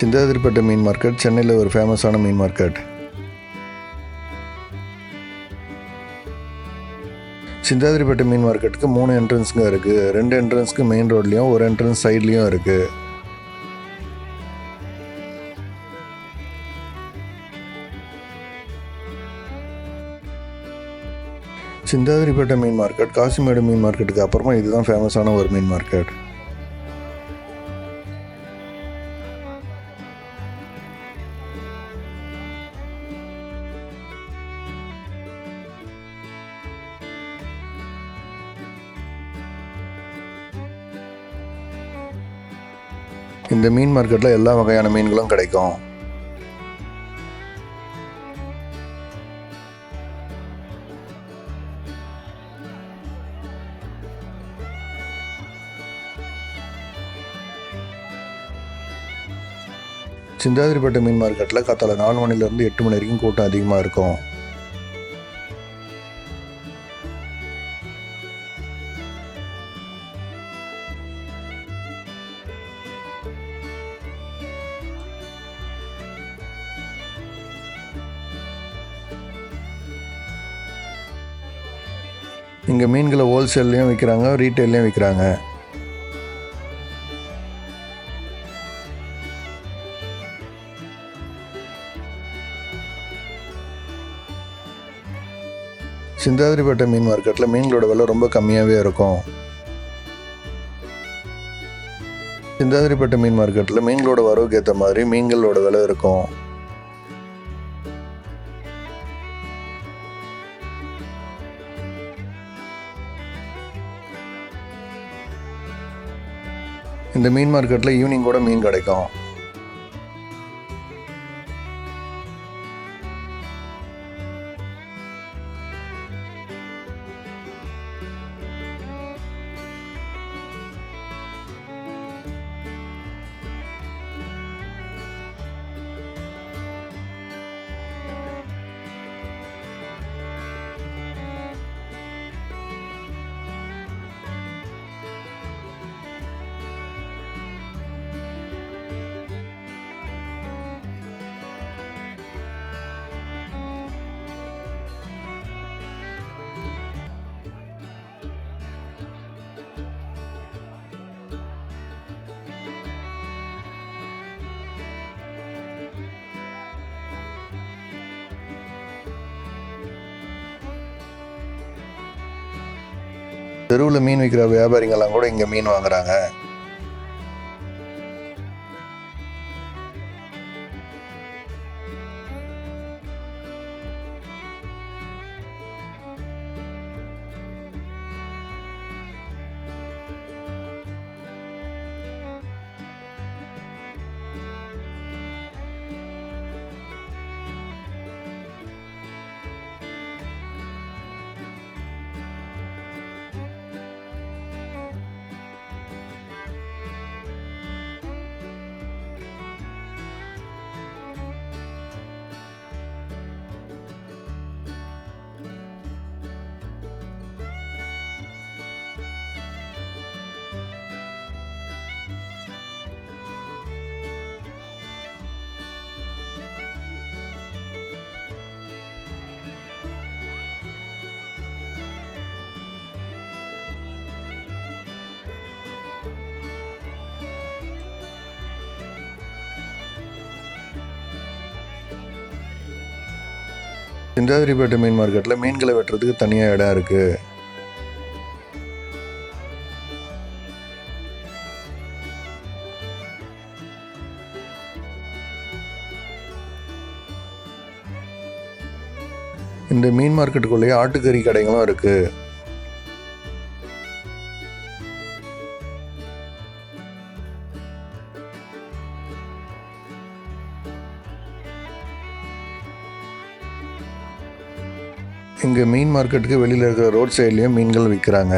சிந்தாதிரிப்பேட்டை மீன் மார்க்கெட் சென்னையில் ஒரு ஃபேமஸான மீன் மார்க்கெட். சிந்தாதிரிப்பேட்டை மீன் மார்க்கெட்டுக்கு மூணு என்ட்ரன்ஸுங்க இருக்குது ரெண்டு என்ட்ரன்ஸ்க்கு மெயின் ரோட்லேயும் ஒரு என்ட்ரன்ஸ் சைட்லேயும் இருக்குது சிந்தாதிரிப்பேட்டை மீன் மார்க்கெட் காசிமேடு மீன் மார்க்கெட்டுக்கு அப்புறமா இதுதான் ஃபேமஸான ஒரு மீன் மார்க்கெட். இந்த மீன் மார்க்கெட்டில் எல்லா வகையான மீன்களும் கிடைக்கும். சிந்தாதிரிப்பட்ட மீன் மார்க்கெட்டில் காத்தால நாலு மணிலேருந்து எட்டு மணி வரைக்கும் கூட்டம் அதிகமாக இருக்கும். இங்கே மீன்களை ஹோல்சேல்லையும் விற்கிறாங்க ரீட்டைல்லையும் விற்கிறாங்க சிந்தாதிரிப்பேட்டை மீன் மார்க்கெட்டில் மீன்களோட விலை ரொம்ப கம்மியாகவே இருக்கும். சிந்தாதிரிப்பேட்டை மீன் மார்க்கெட்டில் மீன்களோட வரவுக்கு ஏற்ற மாதிரி மீன்களோட விலை இருக்கும். இந்த மீன் மார்க்கெட்டில் ஈவினிங் கூட மீன் கிடைக்கும். தெருவில் மீன் விற்கிற வியாபாரிங்கெல்லாம் கூட இங்கே மீன் வாங்குறாங்க. சிந்தாதிரிப்பேட்டை மீன் மார்க்கெட்டில் மீன்களை வெட்டுறதுக்கு தனியாக இடம் இருக்குது இந்த மீன் மார்க்கெட்டுக்குள்ளேயே ஆட்டுக்கறி கடைகளும் இருக்குது இங்கே மீன் மார்க்கெட்டுக்கு வெளியில் இருக்கிற ரோட் சைட்லேயும் மீன்கள் விற்கிறாங்க.